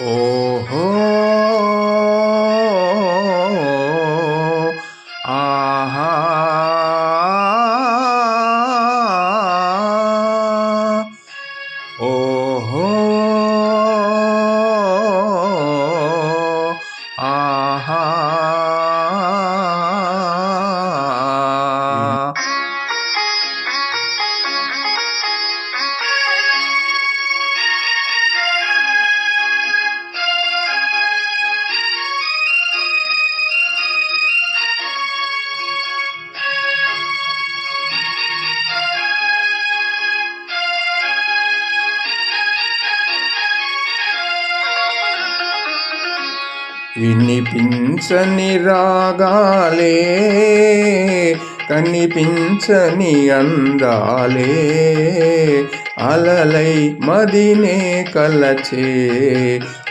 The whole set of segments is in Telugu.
오호 아하. 오호. వినిపించని రాగాలే కనిపించని అందాలే. అలలై మదినే కలచే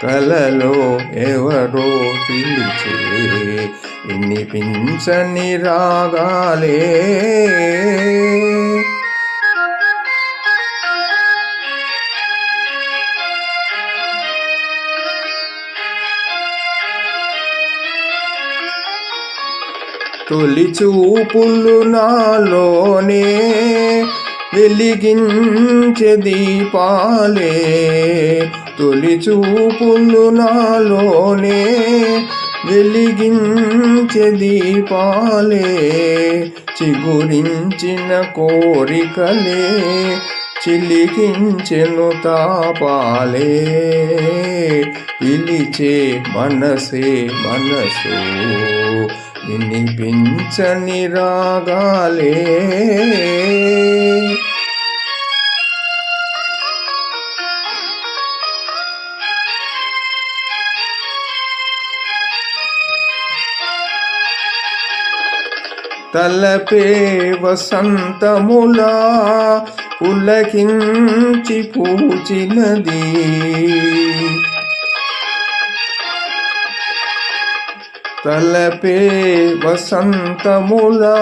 కలలో ఎవరో పిలిచే. వినిపించని రాగాలే తొలి చూపులు నాలోనే వెలిగించే దీపాలే. తొలి చూపులు నాలోనే వెలిగించే దీపాలే. చిగురించిన కోరికలే చిలికించెను తాపాలే. పిలిచే మనసే మనసు వినిపించని రాగాలే. తలపే వసంతములా పులకించి పూచినది. తలపే వసంతములా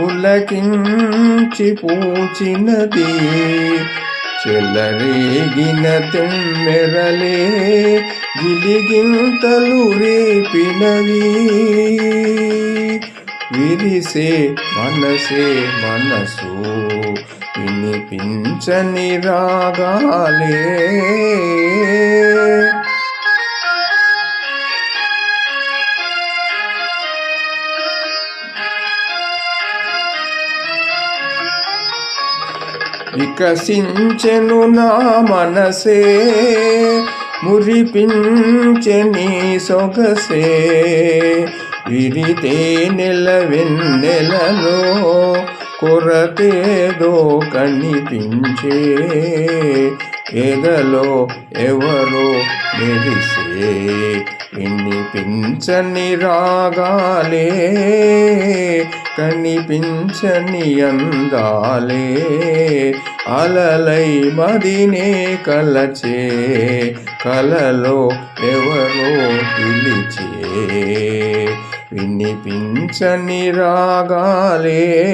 పులకించి పూచినది. చెల్లరేగిన తెమ్మెరలే గిలిగింతలు రేపినవి. విరిసే మనసే మనసు వినిపించని రాగాలే. వికసించెను నా మనసే మురిపించని సొగసే. విరితే నెల వెన్నెలలో కొరతేదో కనిపించే. ఎదలో ఎవరో మెరిసే వినిపించని రాగాలే. కనిపించని అందాలే. అలలై మదినే కలచే. కలలో ఎవరో పిలిచే. వినిపించని రాగాలే.